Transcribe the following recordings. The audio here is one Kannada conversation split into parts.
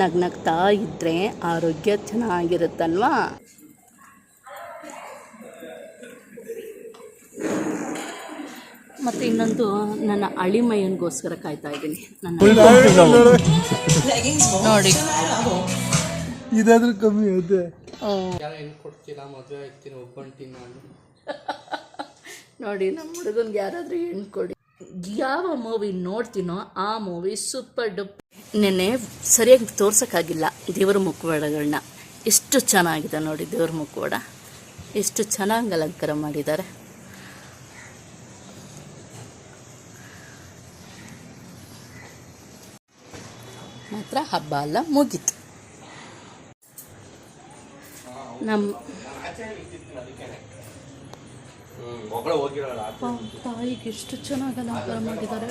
ನಗ್ನಗ್ತಾ ಇದ್ದರೆ ಆರೋಗ್ಯ ಚೆನ್ನಾಗಿರುತ್ತಲ್ವಾ? ಮತ್ತು ಇನ್ನೊಂದು ನನ್ನ ಅಳಿಮಯ್ಯನಿಗೋಸ್ಕರ ಕಾಯ್ತಾ ಇದ್ದೀನಿ. ನನ್ನ ನೋಡಿ. ಇದಾದ್ರೂ ಕಮ್ಮಿ ಅದೇ ನೋಡಿ ನಮ್ಮ ಹುಡುಗನ್ಗೆ ಯಾರಾದರೂ ಹೆಣ್ಕೊಡಿ ಯಾವ ಮೂವಿ ನೋಡ್ತೀನೋ ಆ ಮೂವಿ ಸೂಪರ್ ಡುಪ್ ನೆನ್ನೆ ಸರಿಯಾಗಿ ತೋರ್ಸೋಕ್ಕಾಗಿಲ್ಲ ದೇವರ ಮುಖವಾಡಗಳನ್ನ. ಎಷ್ಟು ಚೆನ್ನಾಗಿದೆ ನೋಡಿ ದೇವ್ರ ಮುಖವಾಡ. ಎಷ್ಟು ಚೆನ್ನಾಗಿ ಅಲಂಕಾರ ಮಾಡಿದ್ದಾರೆ. ಮಾತ್ರ ಹಬ್ಬ ಅಲ್ಲ ಮುಗೀತು. ನಮ್ಮ ತಾಯಿಗೆ ಎಷ್ಟು ಚೆನ್ನಾಗಿ ಅಲಂಕಾರ ಮಾಡಿದ್ದಾರೆ.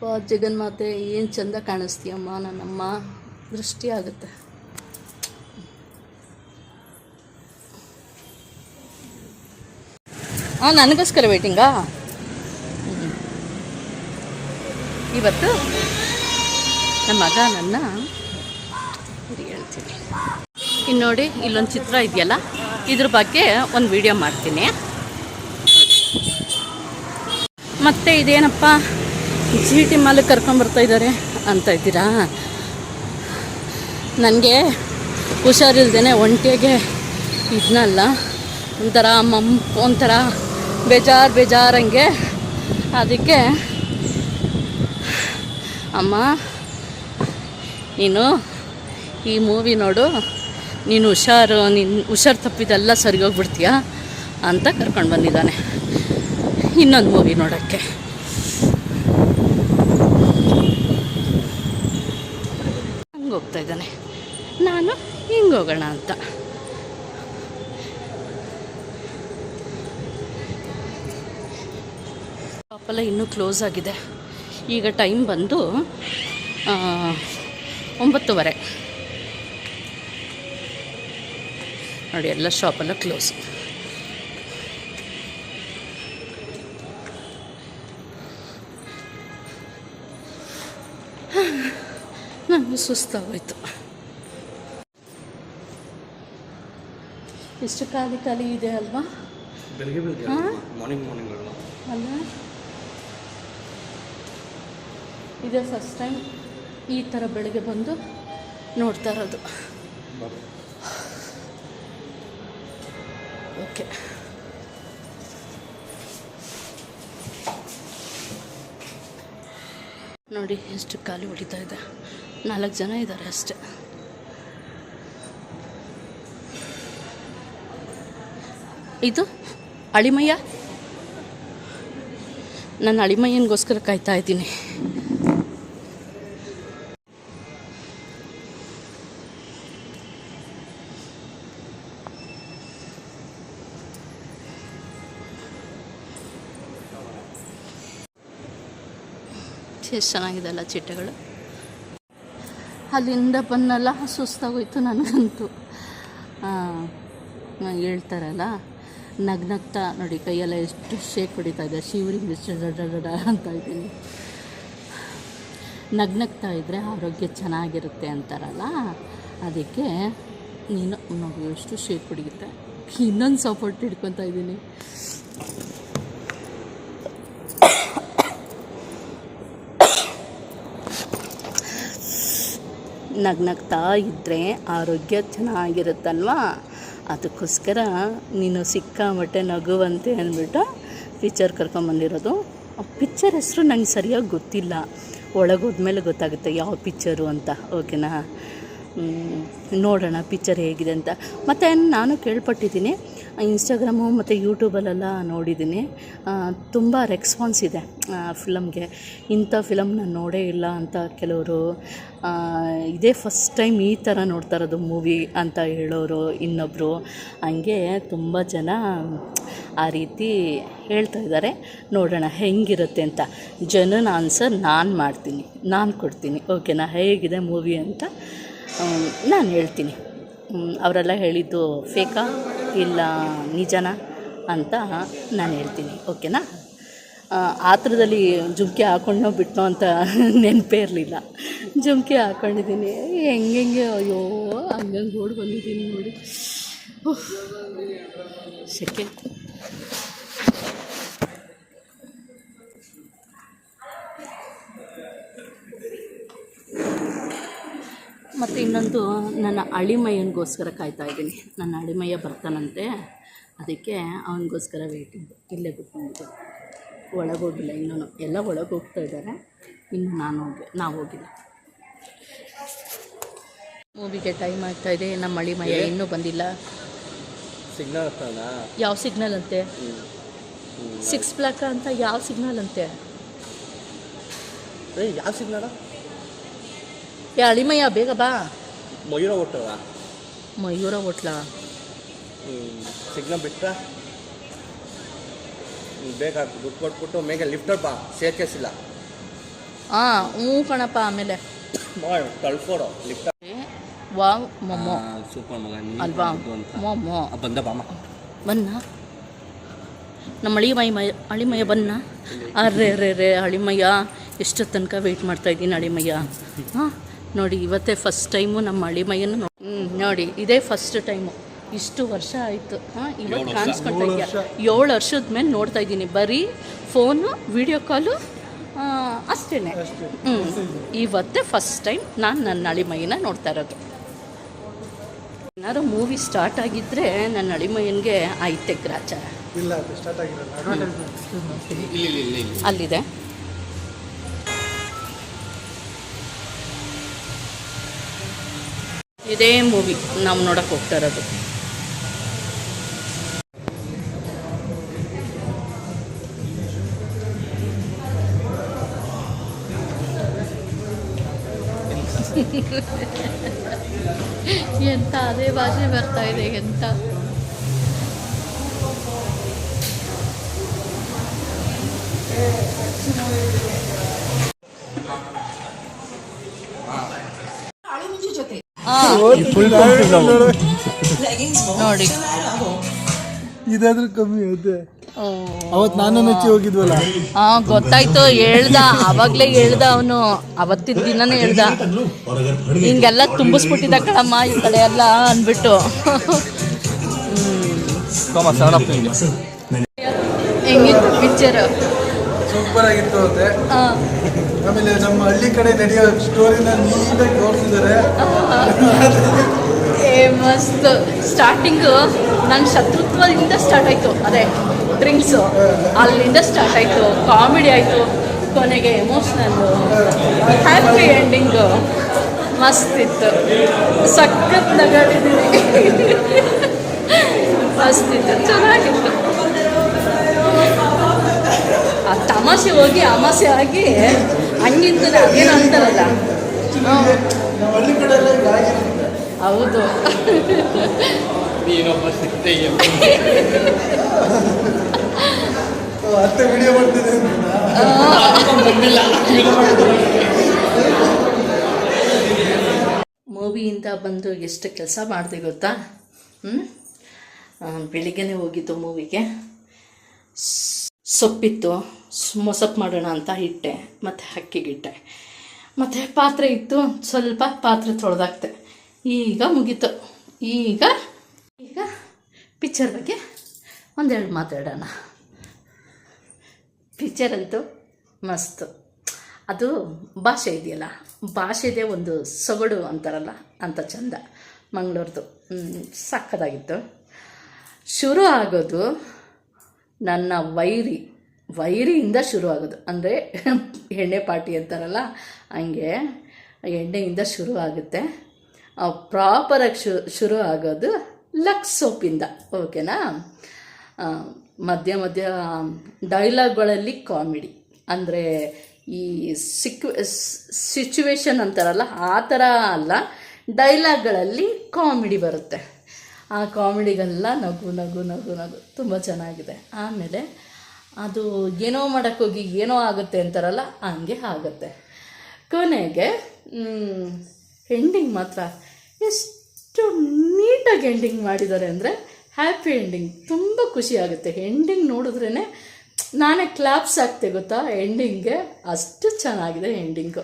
ಅಪ್ಪ, ಜಗನ್ಮಾತೆ, ಏನು ಚಂದ ಕಾಣಿಸ್ತೀಯಮ್ಮ? ನನ್ನಮ್ಮ, ದೃಷ್ಟಿ ಆಗುತ್ತೆ. ಹಾಂ ನನಗೋಸ್ಕರ ವೇಟಿಂಗಾ ಇವತ್ತು ನಮ್ಮ ಮಗ ನನ್ನ ಹೇಳ್ತೀನಿ. ಇನ್ನು ನೋಡಿ, ಇಲ್ಲೊಂದು ಚಿತ್ರ ಇದೆಯಲ್ಲ? ಇದ್ರ ಬಗ್ಗೆ ಒಂದು ವಿಡಿಯೋ ಮಾಡ್ತೀನಿ. ಮತ್ತೆ ಇದೇನಪ್ಪ? ಜಿ ಟಿ ಮಾಲ್ ಕರ್ಕೊಂಬರ್ತಾ ಇದ್ದಾರೆ ಅಂತ ಇದ್ದೀರಾ? ನನಗೆ ಹುಷಾರಿಲ್ದೇ ಒಂಟಿಗೆ ಇದನ್ನಲ್ಲ ಒಂಥರ ಮಮ್ ಒಂಥರ ಬೇಜಾರು ಬೇಜಾರಂಗೆ ಅದಕ್ಕೆ ಅಮ್ಮ, ನೀನು ಈ ಮೂವಿ ನೋಡು. ನೀನು ಹುಷಾರು ನಿನ್ನ ಹುಷಾರು ತಪ್ಪಿದೆಲ್ಲ ಸರಿ ಹೋಗ್ಬಿಡ್ತೀಯಾ ಅಂತ ಕರ್ಕೊಂಡು ಬಂದಿದ್ದಾನೆ. ಇನ್ನೊಂದು ಮೂವಿ ನೋಡೋಕ್ಕೆ. ಹೋಗ್ತಾ ಇದ್ದಾನೆ. ನಾನು ಹಿಂಗೆ ಹೋಗೋಣ ಅಂತ. ಶಾಪೆಲ್ಲ ಇನ್ನೂ ಕ್ಲೋಸ್ ಆಗಿದೆ. ಈಗ ಟೈಮ್ ಬಂದು ಒಂಬತ್ತುವರೆ. ನೋಡಿ, ಎಲ್ಲ ಶಾಪೆಲ್ಲ ಕ್ಲೋಸ್. ಸುಸ್ತಾಗೋಯ್ತು. ಎಷ್ಟು ಖಾಲಿ ಖಾಲಿ ಇದೆ ಅಲ್ವಾ? ಬೆಳಿಗ್ಗೆ ಬೆಳಿಗ್ಗೆ ಮಾರ್ನಿಂಗ್ ಮಾರ್ನಿಂಗ್ ಅಲ್ಲ ಇದೇ ಫಸ್ಟ್ ಟೈಮ್ ಈ ಥರ ಬೆಳಗ್ಗೆ ಬಂದು ನೋಡ್ತಾ ಇರೋದು. ಓಕೆ ನೋಡಿ ಎಷ್ಟು ಖಾಲಿ ಹೊಡಿತಾ ಇದೆ. ನಾಲ್ಕು ಜನ ಇದ್ದಾರೆ ಅಷ್ಟೆ. ಇದು ಅಳಿಮಯ್ಯ? ನಾನು ಅಳಿಮಯ್ಯನಿಗೋಸ್ಕರ ಕಾಯ್ತಾ ಇದ್ದೀನಿ. ಎಷ್ಟು ಚೆನ್ನಾಗಿದೆ ಅಲ್ಲ ಚಿಟ್ಟೆಗಳು? ಅಲ್ಲಿಂದ ಬಂದಲ್ಲ ಸುಸ್ತಾಗೋಯ್ತು ನನಗಂತೂ. ಹೇಳ್ತಾರಲ್ಲ, ನಗ್ನಗ್ತಾ ನೋಡಿ, ಕೈಯೆಲ್ಲ ಎಷ್ಟು ಶೇಕ್ ಹೊಡಿತಾ ಇದೆ, ಶಿವರಿಗೆ ಎಷ್ಟು ಡಡ ಅಂತ ಇದ್ದೀನಿ. ನಗ್ನಗ್ತಾ ಇದ್ದರೆ ಆರೋಗ್ಯ ಚೆನ್ನಾಗಿರುತ್ತೆ ಅಂತಾರಲ್ಲ, ಅದಕ್ಕೆ ನೀನು ನೋಡಿ, ಎಷ್ಟು ಶೇಕ್ ಹೊಡಿಯುತ್ತೆ. ಇನ್ನೊಂದು ಸಪೋರ್ಟ್ ಹಿಡ್ಕೊತಾ ಇದ್ದೀನಿ. ನಗ್ನಗ್ತಾ ಇದ್ದರೆ ಆರೋಗ್ಯ ಚೆನ್ನಾಗಿರುತ್ತಲ್ವಾ? ಅದಕ್ಕೋಸ್ಕರ ನೀನು ಸಿಕ್ಕಾಮಟ್ಟೆ ನಗುವಂತೆ ಅಂದ್ಬಿಟ್ಟು ಪಿಕ್ಚರ್ ಕರ್ಕೊಂಬಂದಿರೋದು. ಆ ಪಿಕ್ಚರ್ ಹೆಸರು ನಂಗೆ ಸರಿಯಾಗಿ ಗೊತ್ತಿಲ್ಲ. ಒಳಗೋದ್ಮೇಲೆ ಗೊತ್ತಾಗುತ್ತೆ ಯಾವ ಪಿಕ್ಚರು ಅಂತ. ಓಕೆನಾ ನೋಡೋಣ ಪಿಕ್ಚರ್ ಹೇಗಿದೆ ಅಂತ. ಮತ್ತು ನಾನು ಕೇಳ್ಪಟ್ಟಿದ್ದೀನಿ. ಇನ್ಸ್ಟಾಗ್ರಾಮು ಮತ್ತು ಯೂಟ್ಯೂಬಲ್ಲೆಲ್ಲ ನೋಡಿದ್ದೀನಿ. ತುಂಬ ರೆಸ್ಪಾನ್ಸ್ ಇದೆ. ಫಿಲಮ್ಗೆ. ಇಂಥ ಫಿಲಮ್ ನಾನು ನೋಡೇ ಇಲ್ಲ ಅಂತ ಕೆಲವರು ಇದೇ ಫಸ್ಟ್ ಟೈಮ್ ಈ ಥರ ನೋಡ್ತಾ ಇರೋದು ಮೂವಿ ಅಂತ ಹೇಳೋರು ಇನ್ನೊಬ್ಬರು ಹಂಗೆ ತುಂಬ ಜನ ಆ ರೀತಿ ಹೇಳ್ತಾ ಇದ್ದಾರೆ. ನೋಡೋಣ ಹೆಂಗಿರುತ್ತೆ ಅಂತ. ಜನನ ಆನ್ಸರ್ ನಾನು ಮಾಡ್ತೀನಿ. ನಾನು ಕೊಡ್ತೀನಿ. ಓಕೆನಾ ಹೇಗಿದೆ ಮೂವಿ ಅಂತ ನಾನು ಹೇಳ್ತೀನಿ. ಅವರೆಲ್ಲ ಹೇಳಿದ್ದು ಫೇಕಾ ಇಲ್ಲ ನಿಜನಾ ಅಂತ ನಾನು ಹೇಳ್ತೀನಿ, ಓಕೆನಾ? ಆತ್ರದಲ್ಲಿ ಜುಮ್ಕಿ ಹಾಕೊಂಡೋ ಬಿಟ್ಟನೋ ಅಂತ ನೆನಪೇ ಇರಲಿಲ್ಲ. ಜುಮ್ಕಿ ಹಾಕೊಂಡಿದ್ದೀನಿ, ಹೆಂಗೆ ಅಯ್ಯೋ, ಹಂಗಂಗೆ ಓಡಿ ಬಂದಿದ್ದೀನಿ ನೋಡಿ. ಸೆಕೆ. ಮತ್ತು ಇನ್ನೊಂದು ನನ್ನ ಅಳಿಮಯ್ಯನಿಗೋಸ್ಕರ ಕಾಯ್ತಾ ಇದ್ದೀನಿ. ನನ್ನ ಅಳಿಮಯ್ಯ ಬರ್ತಾನಂತೆ. ಅದಕ್ಕೆ ಅವನಿಗೋಸ್ಕರ ವೇಟಿಂಗ್ ಇಲ್ಲೇ ಕೂತ್ಕೊಂಡಿದ್ದೆ. ಒಳಗೋಗಿಲ್ಲ ಇನ್ನೂ ಎಲ್ಲ ಒಳಗೆ ಹೋಗ್ತಾ ಇದ್ದಾರೆ. ಇನ್ನು ನಾನು ಹೋಗಿ ನಾವು ಹೋಗಿಲ್ಲ. ಮೂವಿಗೆ ಟೈಮ್ ಆಗ್ತಾ ಇದೆ. ನಮ್ಮ ಅಳಿಮಯ್ಯ ಇನ್ನೂ ಬಂದಿಲ್ಲ. ಸಿಗ್ನಲ್ ಯಾವ ಸಿಗ್ನಲ್ ಅಂತೆ? ಸಿಕ್ಸ್ ಬ್ಲಾಕ್ ಅಂತ ಯಾವ ಸಿಗ್ನಲ್ ಅಂತೆ? ಯಾವ ಸಿಗ್ನಲ ಏ ಅಳಿಮಯ್ಯ ಬೇಗ ಬಾ ಮಯೂರ ಹೋಟ್ಲ ಮಯೂರ ಹೋಟ್ಲಾ ಸಿಗ್ನಲ್ ಬಿಟ್ಟ ಬೇಗ ದುಡ್ಡು ಕೊಟ್ಬಿಟ್ಟು ಮೇಗೆ ಲಿಫ್ಟ್ ಬಾ ಸೇರ್ಕೇಸ್ ಇಲ್ಲ ಹಾಂ ಹ್ಞೂ ಕಣಪ್ಪ ಆಮೇಲೆ ಕಳ್ಕೊಡು ಲಿಫ್ಟ್ ವಾವ್ ಮೊಮ್ಮೋ ಸೂಪರ್ ಮಗ ಅಲ್ವಾ ಮೊಮ್ಮೋ ಬಂದ ಬಾಮ ಬನ್ನ ನಮ್ಮ ಅಳಿಮಯ್ಯ ಮೈ ಅಳಿಮಯ್ಯ ಬನ್ನ ಅರ್ರೆ ರೇ ರೇ ಅಳಿಮಯ್ಯ ಎಷ್ಟೊತ್ತನಕ ತನಕ ವೆಯ್ಟ್ ಮಾಡ್ತಾ ಇದ್ದೀನಿ ಅಳಿಮಯ್ಯ. ಹಾಂ? ನೋಡಿ ಇವತ್ತೇ ಫಸ್ಟ್ ಟೈಮು ನಮ್ಮ ಮೈಯನ್ನು ಹ್ಞೂ ನೋಡಿ ಇದೇ ಫಸ್ಟ್ ಟೈಮು ಇಷ್ಟು ವರ್ಷ ಆಯಿತು. ಹಾಂ ಇವತ್ತು ಕಾಣಿಸ್ಕೊಳ್ತಾ ಇದೆಯಾ ಏಳು ವರ್ಷದ ಮೇಲೆ ನೋಡ್ತಾ ಇದ್ದೀನಿ. ಬರೀ ಫೋನು ವಿಡಿಯೋ ಕಾಲು ಅಷ್ಟೇ. ಹ್ಞೂ ಇವತ್ತೇ ಫಸ್ಟ್ ಟೈಮ್ ನಾನು ನನ್ನ ಅಳಿಮಯ್ಯನ ನೋಡ್ತಾ ಇರೋದು. ಏನಾದ್ರು ಮೂವಿ ಸ್ಟಾರ್ಟ್ ಆಗಿದ್ದರೆ ನನ್ನ ಅಳಿಮಯ್ಯನಿಗೆ ಐತೆ ಗ್ರಾಚಾರ. ಇಲ್ಲ ಇದೇ ಮೂವಿ ನಾವು ನೋಡಕ್ಕೆ ಹೋಗ್ತಾ ಇರೋದು ಎಂತ ಅದೇ ಭಾಷೆ ಬರ್ತಾ ಇದೆ ಎಂತ ಆ, ನೋಡಿ. ಇದಾದ್ರೂ ಕಮ್ಮಿ ಐತೆ ಓ. ಅವತ್ತು ನಾನು ನೆಚ್ಚಿ ಹೋಗಿದ್ವಲ್ಲ? ಆ ಗೊತ್ತಾಯ್ತು ಹೇಳ್ದ. ಅವಾಗ್ಲೇ ಹೇಳ್ದ ಅವನು. ಅವತ್ತಿನ ದಿನನೇ ಹೇಳ್ದ. ಹಿಂಗೆಲ್ಲ ತುಂಬಿಸ್ಬಿಟ್ಟಿದ್ದ ಕಣಮ್ಮ ಈ ಕಡೆ ಎಲ್ಲ ಅಂದ್ಬಿಟ್ಟು. ಹೆಂಗಿತ್ತು ಪಿಕ್ಚರ್ ಸೂಪರ್ ಆಗಿತ್ತು ಅಂತೆ ಆಮೇಲೆ ನಮ್ಮ ಹಳ್ಳಿ ಕಡೆ ನಡೆಯೋ ಸ್ಟೋರಿನ ನೀಟಾಗಿ ತೋರಿಸಿದ್ದಾರೆ. ಏ, ಮಸ್ತ್. ಸ್ಟಾರ್ಟಿಂಗು ನನ್ನ ಶತ್ರುತ್ವದಿಂದ ಸ್ಟಾರ್ಟ್ ಆಯಿತು. ಅದೇ ಡ್ರಿಂಕ್ಸ್ ಅಲ್ಲಿಂದ ಸ್ಟಾರ್ಟ್ ಆಯಿತು. ಕಾಮಿಡಿ ಆಯಿತು. ಕೊನೆಗೆ ಎಮೋಷ್ನಲ್ಲು ಹ್ಯಾಪಿ ಎಂಡಿಂಗು ಮಸ್ತ್ ಇತ್ತು ಸಖತ್ ನಗಾಡಿದ್ದೀನಿ. ಮಸ್ತ್ ಇತ್ತು ಚೆನ್ನಾಗಿತ್ತು. ಆ ತಮಾಷೆ ಹೋಗಿ ಅಮಾಸೆ ಆಗಿ ಹಂಗಿರ್ತದೆ ಅದೇನು ಅಂತಾರಲ್ಲ. ಹೌದು. ಓ, ಅತ್ತೆ ವಿಡಿಯೋ ಮಾಡ್ತಿದ್ದೆ ಮೂವಿಯಿಂದ ಬಂದು ಎಷ್ಟು ಕೆಲಸ ಮಾಡಿದೆ ಗೊತ್ತಾ? ಹ್ಞೂ ಬೆಳಿಗ್ಗೆನೇ ಹೋಗಿದ್ದು ಮೂವಿಗೆ ಸೊಪ್ಪಿತ್ತು ಮೊಸಪ್ಪು ಮಾಡೋಣ ಅಂತ ಇಟ್ಟೆ, ಮತ್ತು ಅಕ್ಕಿಗಿಟ್ಟೆ ಮತ್ತು ಪಾತ್ರೆ ಇತ್ತು, ಸ್ವಲ್ಪ ಪಾತ್ರೆ ತೊಳೆದಾಕ್ತೆ. ಈಗ ಮುಗೀತು. ಈಗ ಈಗ ಪಿಚ್ಚರ್ ಬಗ್ಗೆ ಒಂದೆರಡು ಮಾತಾಡೋಣ. ಪಿಚ್ಚರ್ ಅಂತೂ ಮಸ್ತು. ಅದು ಭಾಷೆ ಇದೆಯಲ್ಲ, ಭಾಷೆದೇ ಒಂದು ಸೊಗಡು ಅಂತಾರಲ್ಲ, ಅಂತ ಚಂದ. ಮಂಗಳೂರ್ದು. ಸಕ್ಕದಾಗಿತ್ತು. ಶುರು ಆಗೋದು ನನ್ನ ವೈರಿ, ವೈರಿಯಿಂದ ಶುರು ಆಗೋದು ಅಂದರೆ ಎಣ್ಣೆ ಪಾರ್ಟಿ ಅಂತಾರಲ್ಲ, ಹಂಗೆ ಎಣ್ಣೆಯಿಂದ ಶುರು ಆಗುತ್ತೆ ಪ್ರಾಪರಾಗಿ ಶು ಶುರು ಆಗೋದು ಲಕ್ಸ್ ಸೋಪಿಂದ, ಓಕೆನಾ? ಮಧ್ಯ ಮಧ್ಯ ಡೈಲಾಗ್ಗಳಲ್ಲಿ ಕಾಮಿಡಿ. ಅಂದರೆ ಈ ಸಿಕ್ಯು ಸಿಚುವೇಶನ್ ಅಂತಾರಲ್ಲ, ಆ ಥರ ಅಲ್ಲ, ಡೈಲಾಗ್ಗಳಲ್ಲಿ ಕಾಮಿಡಿ ಬರುತ್ತೆ. ಆ ಕಾಮಿಡಿಗೆಲ್ಲ ನಗು ನಗು ನಗು ನಗು. ತುಂಬ ಚೆನ್ನಾಗಿದೆ. ಆಮೇಲೆ ಅದು ಏನೋ ಮಾಡೋಕ್ಕೋಗಿ ಏನೋ ಆಗುತ್ತೆ ಅಂತಾರಲ್ಲ, ಹಂಗೆ ಆಗುತ್ತೆ. ಕೊನೆಗೆ ಎಂಡಿಂಗ್ ಮಾತ್ರ. ಎಷ್ಟು ನೀಟಾಗಿ ಎಂಡಿಂಗ್ ಮಾಡಿದ್ದಾರೆ ಅಂದರೆ ಹ್ಯಾಪಿ ಎಂಡಿಂಗ್ ತುಂಬ ಖುಷಿ ಆಗುತ್ತೆ. ಎಂಡಿಂಗ್ ನೋಡಿದ್ರೇ ನಾನೇ ಕ್ಲಾಪ್ಸ್ ಆಗ್ತೆ ಗೊತ್ತಾ? ಎಂಡಿಂಗ್ಗೆ ಅಷ್ಟು ಚೆನ್ನಾಗಿದೆ ಎಂಡಿಂಗು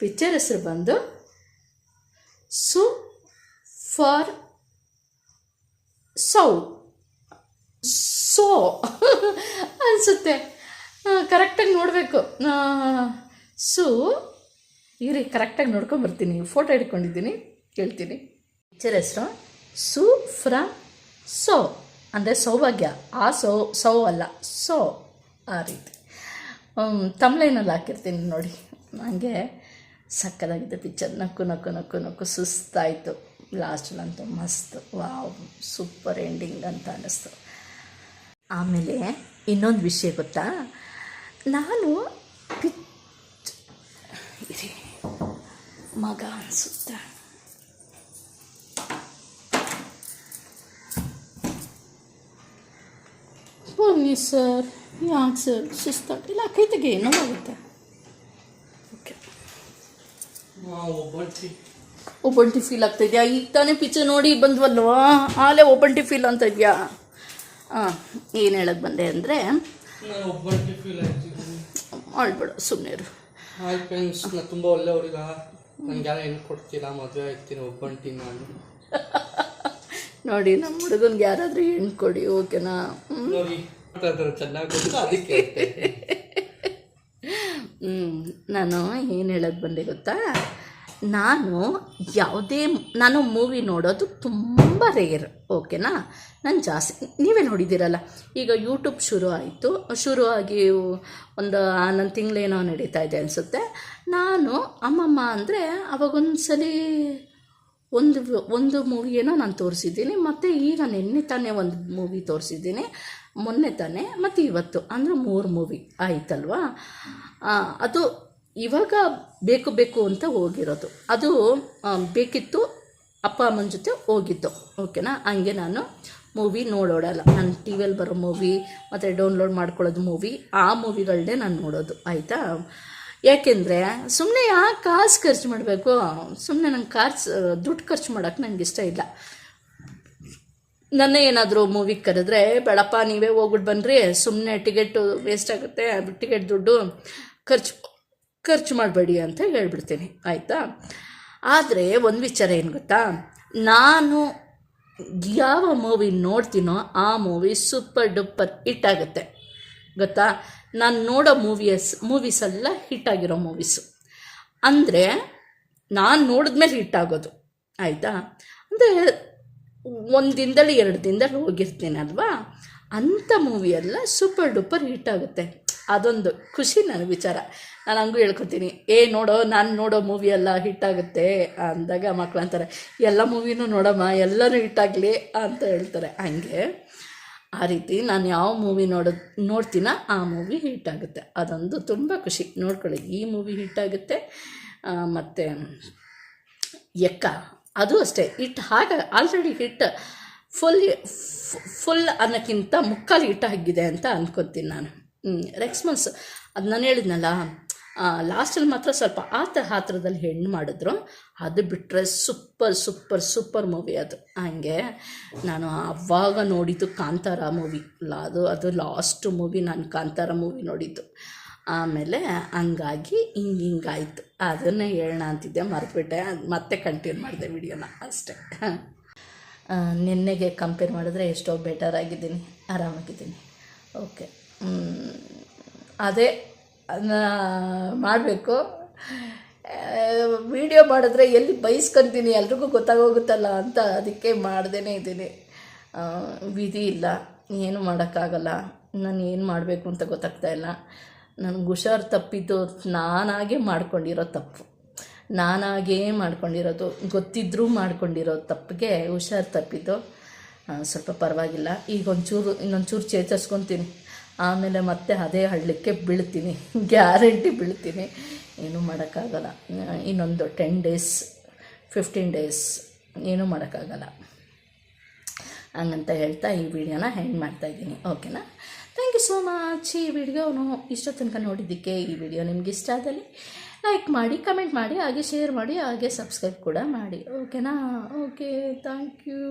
ಪಿಕ್ಚರ್ ಹೆಸರು ಬಂದು ಸು ಫಾರ್ ಸೌ, ಸೋ ಅನಿಸುತ್ತೆ. ಕರೆಕ್ಟಾಗಿ ನೋಡಬೇಕು. ಸು, ಇರಿ, ಕರೆಕ್ಟಾಗಿ ನೋಡ್ಕೊಂಬರ್ತೀನಿ ಫೋಟೋ ಹಿಡ್ಕೊಂಡಿದ್ದೀನಿ, ಕೇಳ್ತೀನಿ. ಪಿಕ್ಚರ್ ಹೆಸರು, ಸು ಫ್ರಮ್ ಸೋ, ಅಂದರೆ ಸೌಭಾಗ್ಯ. ಆ ಸೋ, ಸೌ ಅಲ್ಲ, ಸೋ, ಆ ರೀತಿ. ತಮ್ಲೈನಲ್ಲಿ ಹಾಕಿರ್ತೀನಿ ನೋಡಿ. ನನಗೆ ಸಕ್ಕದಾಗಿದೆ ಪಿಕ್ಚರ್ ನಕ್ಕು ನಕ್ಕು ನಕ್ಕು ನಕ್ಕು ಸುಸ್ತಾಯಿತು. ಲಾಸ್ಟಲ್ಲಂತೂ ಮಸ್ತ್. ವಾವ್ ಸೂಪರ್ ಎಂಡಿಂಗ್ ಅಂತ ಅನ್ನಿಸ್ತು ಆಮೇಲೆ ಇನ್ನೊಂದು ವಿಷಯ ಗೊತ್ತಾ? ನಾನು ಪಿಚ್ ಇರಿ ಮಗ ಅನಿಸುತ್ತೆ. ಬನ್ನಿ ಸರ್. ಯಾಕೆ ಸರ್? ಸುಸ್ತಾಟ ಇಲ್ಲ ಕೈ ತೆಗಿ ನೋವಾಗುತ್ತೆ. ಓಕೆ ಒಬ್ಬಂಟಿ ಫೀಲ್ ಆಗ್ತಾ ಇದೆಯಾ? ಈಗ ತಾನೇ ಪಿಚ್ಚರ್ ನೋಡಿ ಬಂದ್ವಲ್ವಾ? ಆಲೇ ಟಿ ಫೀಲ್ ಅಂತ ಇದೆಯಾ? ಹಾಂ ಏನು ಹೇಳಕ್ಕೆ ಬಂದೆ ಅಂದರೆ ಮಾಡ್ಬೇಡ ಸುಮ್ಮನೆ ಇರು. ಹಾಯ್ ಫ್ರೆಂಡ್ಸ್ ನಾ ತುಂಬ ಒಳ್ಳೆ ಹುಡುಗ. ನನಗೆ ಯಾರೋ ಹೆಣ್ಣು ಕೊಡ್ತೀರಾ ಮದುವೆ ಆಗ್ತೀನಿ ಒಬ್ಬಂಟಿ ನಾನು. ನೋಡಿ ನಮ್ಮ ಹುಡುಗನ್ಗೆ ಯಾರಾದರೂ ಹೆಣ್ಣು ಕೊಡಿ ಓಕೆನಾ ಚೆನ್ನಾಗಿ ಅದಕ್ಕೆ ಹ್ಞೂ ನಾನು ಏನು ಹೇಳೋದು ಬಂದೆ ಗೊತ್ತಾ? ನಾನು ಯಾವುದೇ ನಾನು ಮೂವಿ ನೋಡೋದು ತುಂಬ ರೇರ್ ಓಕೆನಾ ನಾನು ಜಾಸ್ತಿ, ನೀವೇ ನೋಡಿದ್ದೀರಲ್ಲ. ಈಗ ಯೂಟ್ಯೂಬ್ ಶುರು ಆಯಿತು. ಆಗಿ ಒಂದು ಹನ್ನೊಂದು ತಿಂಗಳೇನೋ ನಡೀತಾ ಇದೆ ಅನಿಸುತ್ತೆ. ನಾನು ಅಮ್ಮಮ್ಮ ಅಂದರೆ ಅವಾಗೊಂದ್ಸಲಿ ಒಂದು ಒಂದು ಮೂವಿಯೇನೋ ನಾನು ತೋರಿಸಿದ್ದೀನಿ. ಮತ್ತು ಈಗ ನಿನ್ನೆ ತಾನೇ ಒಂದು ಮೂವಿ ತೋರಿಸಿದ್ದೀನಿ. ಮೊನ್ನೆ ತಾನೇ, ಮತ್ತು ಇವತ್ತು, ಅಂದರೆ ಮೂರು ಮೂವಿ ಆಯಿತಲ್ವಾ? ಅದು ಇವಾಗ ಬೇಕು ಬೇಕು ಅಂತ ಹೋಗಿರೋದು. ಅದು ಬೇಕಿತ್ತು, ಅಪ್ಪ, ಅಮ್ಮನ ಜೊತೆ ಹೋಗಿದ್ದು. ಓಕೆನಾ? ಹಂಗೆ ನಾನು ಮೂವಿ ನೋಡೋಡಲ್ಲ ನಾನು ಟಿ ವಿಯಲ್ಲಿ ಬರೋ ಮೂವಿ ಮತ್ತು ಡೌನ್ಲೋಡ್ ಮಾಡ್ಕೊಳ್ಳೋದು ಮೂವಿ ಆ ಮೂವಿಗಳನ್ನೇ ನಾನು ನೋಡೋದು. ಆಯಿತಾ? ಯಾಕೆಂದರೆ ಸುಮ್ಮನೆ ಯಾಕೆ ಕಾಸು ಖರ್ಚು ಮಾಡಬೇಕು? ಸುಮ್ಮನೆ ನಂಗೆ ಕಾಸು, ದುಡ್ಡು ಖರ್ಚು ಮಾಡೋಕ್ಕೆ ನನಗೆ ಇಷ್ಟ ಇಲ್ಲ. ನನ್ನ ಏನಾದರೂ ಮೂವಿಗೆ ಕರೆದ್ರೆ, ಬೇಡಪ್ಪ, ನೀವೇ ಹೋಗ್ಬಿಟ್ಟು ಬನ್ನಿರಿ ಸುಮ್ಮನೆ ಟಿಕೆಟು ವೇಸ್ಟ್ ಆಗುತ್ತೆ, ಟಿಕೆಟ್ ದುಡ್ಡು ಖರ್ಚು ಖರ್ಚು ಮಾಡಬೇಡಿ ಅಂತ ಹೇಳ್ಬಿಡ್ತೀನಿ. ಆಯಿತಾ? ಆದರೆ ಒಂದು ವಿಚಾರ ಏನು ಗೊತ್ತಾ? ನಾನು ಯಾವ ಮೂವಿ ನೋಡ್ತೀನೋ ಆ ಮೂವಿ ಸೂಪರ್ ಡೂಪರ್ ಹಿಟ್ ಆಗುತ್ತೆ. ಗೊತ್ತಾ? ನಾನು ನೋಡೋ ಮೂವಿಯಸ್ ಮೂವೀಸ್ ಹಿಟ್ಟಾಗಿರೋ ಮೂವೀಸು ಅಂದರೆ ನಾನು ನೋಡಿದ್ಮೇಲೆ ಹಿಟ್ ಆಗೋದು. ಆಯಿತಾ? ಅಂದರೆ ಒಂದು ದಿನದಲ್ಲಿ, ಎರಡು ದಿನದಲ್ಲಿ ಹೋಗಿರ್ತೀನಲ್ವಾ ಅಂಥ ಮೂವಿಯೆಲ್ಲ ಸೂಪರ್ ಡೂಪರ್ ಹಿಟ್ ಆಗುತ್ತೆ. ಅದೊಂದು ಖುಷಿ ನನ್ನ ವಿಚಾರ. ನಾನು ಹಂಗೂ ಹೇಳ್ಕೊತೀನಿ ಏ, ನೋಡೋ, ನಾನು ನೋಡೋ ಮೂವಿ ಎಲ್ಲ ಹಿಟ್ ಆಗುತ್ತೆ ಅಂದಾಗ ಮಕ್ಳು ಅಂತಾರೆ. ಎಲ್ಲ ಮೂವಿನೂ ನೋಡಮ್ಮ, ಎಲ್ಲನೂ ಹಿಟ್ ಆಗಲಿ ಅಂತ ಹೇಳ್ತಾರೆ. ಹಂಗೆ ಆ ರೀತಿ ನಾನು ಯಾವ ಮೂವಿ ನೋಡೋದು ನೋಡ್ತೀನೋ ಆ ಮೂವಿ ಹಿಟ್ ಆಗುತ್ತೆ. ಅದೊಂದು ತುಂಬ ಖುಷಿ. ನೋಡ್ಕೊಳ್ಳಿ, ಈ ಮೂವಿ ಹಿಟ್ ಆಗುತ್ತೆ. ಮತ್ತು ಎಕ್ಕ, ಅದು ಅಷ್ಟೇ. ಹಿಟ್ ಹಾಗೆ ಆಲ್ರೆಡಿ ಹಿಟ್ ಫುಲ್ ಫುಲ್ ಅನ್ನೋಕ್ಕಿಂತ ಮುಕ್ಕಾಲು ಆಗಿದೆ ಅಂತ ಅಂದ್ಕೊತೀನಿ ನಾನು. ರೆಕ್ಸ್ಮನ್ಸ್ ಅದು ನಾನು ಹೇಳಿದ್ನಲ್ಲ ಲಾಸ್ಟಲ್ಲಿ ಮಾತ್ರ ಸ್ವಲ್ಪ ಆತ ಹತ್ರದಲ್ಲಿ ಹೆಣ್ಣು ಮಾಡಿದ್ರು. ಅದು ಬಿಟ್ಟರೆ ಸೂಪರ್ ಸೂಪರ್ ಸೂಪರ್ ಮೂವಿ ಅದು. ಹಂಗೆ ನಾನು ಅವಾಗ ನೋಡಿದ್ದು ಕಾಂತಾರ ಮೂವಿ ಅದು ಅದು ಲಾಸ್ಟ್ ಮೂವಿ ನಾನು ಕಾಂತಾರ ಮೂವಿ ನೋಡಿದ್ದು. ಆಮೇಲೆ ಹಂಗಾಗಿ ಹಿಂಗೆ ಹಿಂಗಾಯಿತು ಅದನ್ನೇ ಹೇಳೋಣ ಅಂತಿದ್ದೆ ಮರೆತುಬಿಟ್ಟೆ. ಮತ್ತೆ ಕಂಟಿನ್ಯೂ ಮಾಡಿದೆ ವಿಡಿಯೋನ ಅಷ್ಟೇ. ಆ, ನಿನ್ನೆಗೆ ಕಂಪೇರ್ ಮಾಡಿದ್ರೆ ಎಷ್ಟೋ ಬೆಟರ್ ಆಗಿದ್ದೀನಿ. ಆರಾಮಾಗಿದ್ದೀನಿ. ಓಕೆ ಅದೇ ಮಾಡಬೇಕು. ವಿಡಿಯೋ ಮಾಡಿದ್ರೆ ಎಲ್ಲಿ ಬೈಸ್ಕೊತೀನಿ ಎಲ್ರಿಗೂ ಗೊತ್ತಾಗೋಗುತ್ತಲ್ಲ ಅಂತ ಅದಕ್ಕೆ ಮಾಡ್ದೇ ಇದ್ದೀನಿ. ವಿಧಿ ಇಲ್ಲ. ಏನು ಮಾಡೋಕ್ಕಾಗಲ್ಲ. ನಾನು ಏನು ಮಾಡಬೇಕು ಅಂತ ಗೊತ್ತಾಗ್ತಾ ಇಲ್ಲ. ನನಗೆ ಹುಷಾರು ತಪ್ಪಿದ್ದು ನಾನಾಗೇ ಮಾಡ್ಕೊಂಡಿರೋ ತಪ್ಪು. ನಾನಾಗೇ ಮಾಡ್ಕೊಂಡಿರೋದು, ಗೊತ್ತಿದ್ರೂ ಮಾಡ್ಕೊಂಡಿರೋ ತಪ್ಪಿಗೆ ಹುಷಾರು ತಪ್ಪಿದ್ದು ಸ್ವಲ್ಪ ಪರವಾಗಿಲ್ಲ. ಈಗ ಒಂಚೂರು, ಇನ್ನೊಂಚೂರು ಚೇತರಿಸ್ಕೊತೀನಿ. ಆಮೇಲೆ ಮತ್ತೆ ಅದೇ ಹಳ್ಳಕ್ಕೆ ಬೀಳ್ತೀನಿ. ಗ್ಯಾರಂಟಿ ಬೀಳ್ತೀನಿ. ಏನೂ ಮಾಡೋಕ್ಕಾಗಲ್ಲ. ಇನ್ನೊಂದು ಟೆನ್ ಡೇಸ್ ಫಿಫ್ಟೀನ್ ಡೇಸ್ ಏನೂ ಮಾಡೋಕ್ಕಾಗಲ್ಲ. ಹಂಗಂತ ಹೇಳ್ತಾ ಈ ವಿಡಿಯೋನ ಹೆಂಡ್ ಮಾಡ್ತಾಯಿದ್ದೀನಿ ಓಕೆನಾ ಥ್ಯಾಂಕ್ ಯು ಸೋ ಮಚ್ ಈ ವಿಡಿಯೋನು ಇಷ್ಟೋ ತನಕ ನೋಡಿದ್ದಕ್ಕೆ ಈ ವಿಡಿಯೋ ನಿಮ್ಗೆ ಇಷ್ಟ ಆದಲ್ಲಿ ಲೈಕ್ ಮಾಡಿ ಕಮೆಂಟ್ ಮಾಡಿ, ಹಾಗೆ ಶೇರ್ ಮಾಡಿ, ಹಾಗೆ ಸಬ್ಸ್ಕ್ರೈಬ್ ಕೂಡ ಮಾಡಿ. ಓಕೆನಾ ಓಕೆ ಥ್ಯಾಂಕ್ ಯು